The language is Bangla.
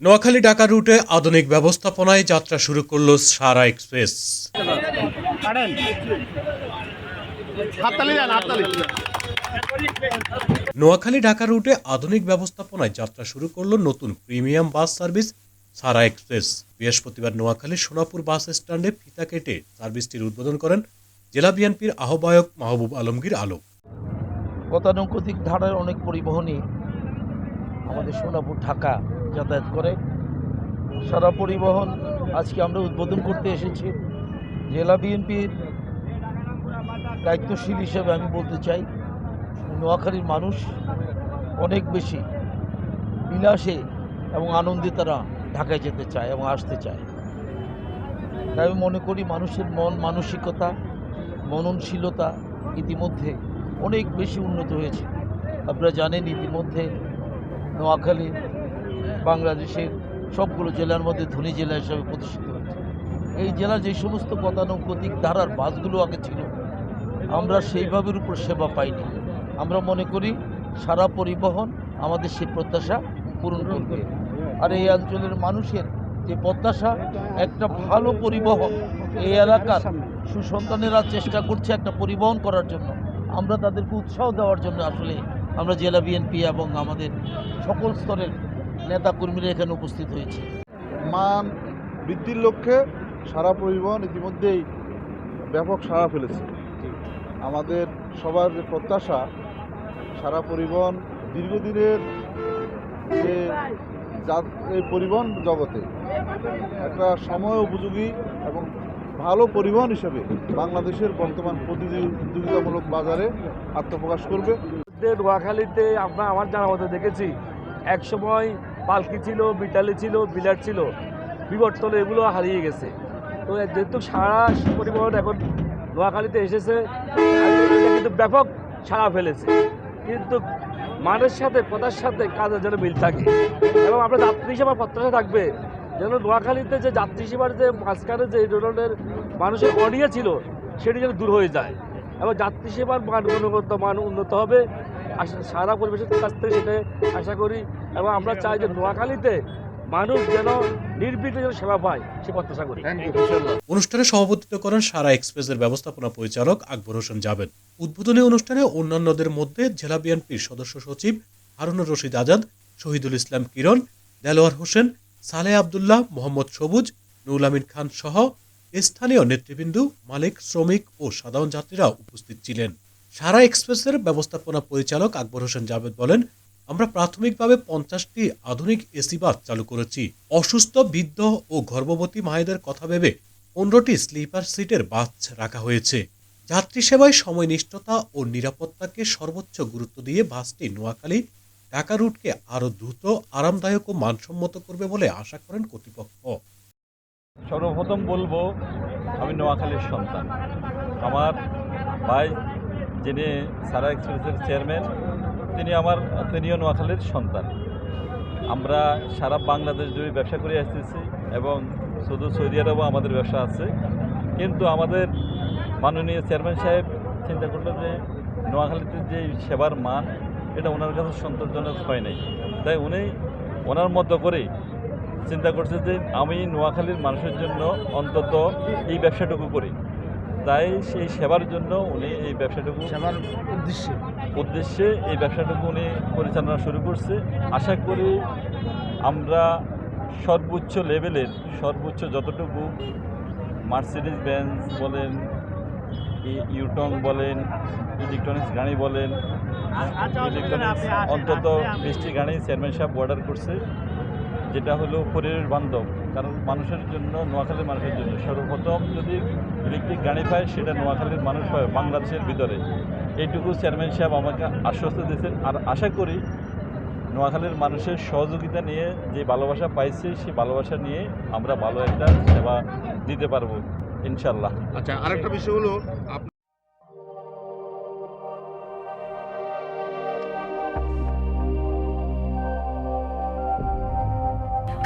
নোয়াখালী ঢাকা রুটে আধুনিক ব্যবস্থাপনায় যাত্রা শুরু করল সারা এক্সপ্রেস। নোয়াখালী ঢাকা রুটে আধুনিক ব্যবস্থাপনায় যাত্রা শুরু করল নতুন premium bus service Sara express. বৃহস্পতিবার নোয়াখালী সোনাপুর বাস স্ট্যান্ডে ফিতা কেটে সার্ভিসটির উদ্বোধন করেন জেলা বিএনপির আহ্বায়ক মাহবুব আলমগীর আলম। গতানুগতিক ধারার অনেক পরিবহনই আমাদের সোনাপুর ঢাকা যাতায়াত করে। সারা পরিবহন আজকে আমরা উদ্বোধন করতে এসেছি। জেলা বিএনপির দায়িত্বশীল হিসেবে আমি বলতে চাই, নোয়াখালীর মানুষ অনেক বেশি বিলাসে এবং আনন্দে তারা ঢাকায় যেতে চায় এবং আসতে চায়। তাই আমি মনে করি মানুষের মন মানসিকতা, মননশীলতা ইতিমধ্যে অনেক বেশি উন্নত হয়েছে। আপনারা জানেন ইতিমধ্যে নোয়াখালী বাংলাদেশের সবগুলো জেলার মধ্যে ধনী জেলা হিসাবে প্রতিষ্ঠিত হয়েছে। এই জেলার যে সমস্ত গতানুগতিক ধারার বাসগুলো আগে ছিল, আমরা সেইভাবের উপর সেবা পাইনি। আমরা মনে করি সারা পরিবহন আমাদের সেই প্রত্যাশা পূরণ করবে। আর এই অঞ্চলের মানুষের যে প্রত্যাশা, একটা ভালো পরিবহন এই এলাকার সুসন্তানেরা চেষ্টা করছে একটা পরিবহন করার জন্য। আমরা তাদেরকে উৎসাহ দেওয়ার জন্য আসলে আমরা জেলা বিএনপি এবং আমাদের সকল স্তরের নেতাকর্মীরা এখানে উপস্থিত হয়েছে। মান বৃদ্ধির লক্ষ্যে সারা পরিবহন ইতিমধ্যেই ব্যাপক সাড়া ফেলেছে। আমাদের সবার যে প্রত্যাশা সারা পরিবহন দীর্ঘদিনের যে এই পরিবহন জগতে একটা সময় উপযোগী এবং ভালো পরিবহন হিসেবে বাংলাদেশের বর্তমান প্রতিযোগিতামূলক বাজারে আত্মপ্রকাশ করবে। নোয়াখালীতে আমরা আমার জানা মতো দেখেছি এক সময় পালকি ছিল, বিটালি ছিল, বিলার ছিল, বিবর্তনে এগুলো হারিয়ে গেছে। তো যেহেতু সারা পরিবহন এখন নোয়াখালীতে এসেছে কিন্তু ব্যাপক সাড়া ফেলেছে। কিন্তু মানের সাথে, কথার সাথে কাজের যেন মিল থাকে। এবং আমরা যাত্রী সেবার প্রত্যাশা থাকবে, যেন নোয়াখালীতে যে যাত্রী সেবার যে মাঝখানে যে ধরনের মানুষের অনিয়া ছিল, সেটি যেন দূর হয়ে যায়। এবং যাত্রী সেবার মান, গুণগত মান উন্নত হবে। আশা- সারা পরিবেশের কাছ থেকে সেটা আশা করি এবং আমরা চাই যে নোয়াখালীতে মানুষ যেন নির্বিঘ্নে যেন সেবা পায় সে প্রত্যাশা করি। অনুষ্ঠানে সভাপতিত্ব করেন সারা এক্সপ্রেসের ব্যবস্থাপনা পরিচালক আকবর হোসেন জাবেদ উদ্বোধনী অনুষ্ঠানে অন্যান্যদের মধ্যে জেলা বিএনপির সদস্য সচিব হারুনুর রশিদ আজাদ শহীদুল ইসলাম কিরণ দেলোয়ার হোসেন সালেহ আবদুল্লাহ মোহাম্মদ সবুজ নুল আমিন খান সহ স্থানীয় নেতৃবৃন্দ মালিক শ্রমিক ও সাধারণ যাত্রীরা উপস্থিত ছিলেন। সারা এক্সপ্রেসের ব্যবস্থাপনা পরিচালক আকবর হোসেন জাবেদ বলেন, আমরা প্রাথমিকভাবে পঞ্চাশটি আধুনিক এসি বাস চালু করেছি। অসুস্থ, বৃদ্ধ ও গর্ভবতী মায়েদের কথা ভেবে পনেরোটি স্লিপার সিটের বাস রাখা হয়েছে। যাত্রী সেবায় সময়নিষ্ঠতা ও নিরাপত্তাকে সর্বোচ্চ গুরুত্ব দিয়ে বাসটি নোয়াখালী, ঢাকা রুটকে আরও দ্রুত, আরামদায়ক ও মানসম্মত করবে বলে আশা করেন কর্তৃপক্ষ। সর্বপ্রথম বলব, আমি নোয়াখালীর সন্তান। আমার ভাই যিনি সারা এক্সপ্রেসের চেয়ারম্যান, তিনি আমার তিনিও নোয়াখালীর সন্তান। আমরা সারা বাংলাদেশ জুড়ে ব্যবসা করে আসতেছি এবং শুধু সৌদি আরবও আমাদের ব্যবসা আছে। কিন্তু আমাদের মাননীয় চেয়ারম্যান সাহেব চিন্তা করল যে নোয়াখালীতে যে সেবার মান, এটা ওনার কাছে সন্তোষজনক হয় নাই। তাই উনি ওনার মতো করে চিন্তা করছে যে আমি নোয়াখালীর মানুষের জন্য অন্তত এই ব্যবসাটুকু করি। তাই সেই সেবার জন্য উনি এই ব্যবসাটুকু সেবার উদ্দেশ্যে। উদ্দেশ্যে এই ব্যবসাটুকু উনি পরিচালনা শুরু করছে। আশা করি আমরা সর্বোচ্চ লেভেলের সর্বোচ্চ যতটুকু মার্সিডিজ বেঞ্চ বলেন ইউটং বলেন ইলেকট্রনিক্স গাড়ি বলেন ইলেকট্রনিক্স অন্তত বিশটি গাড়ি চেয়ারম্যান সাহেব অর্ডার করছে যেটা হলো পরিবেশ বান্ধব। কারণ মানুষের জন্য, নোয়াখালীর মানুষের জন্য। সর্বপ্রথম যদি ইলেকট্রিক গাড়ি পায়, সেটা নোয়াখালীর মানুষ হয় বাংলাদেশের ভিতরে। এইটুকু চেয়ারম্যান সাহেব আমাকে আশ্বস্ত দিয়েছেন। আর আশা করি নোয়াখালীর মানুষের সহযোগিতা নিয়ে যে ভালোবাসা পাইছে সেই ভালোবাসা নিয়ে আমরা ভালো একটা সেবা দিতে পারব ইনশাল্লাহ আচ্ছা আরেকটা বিষয় হলো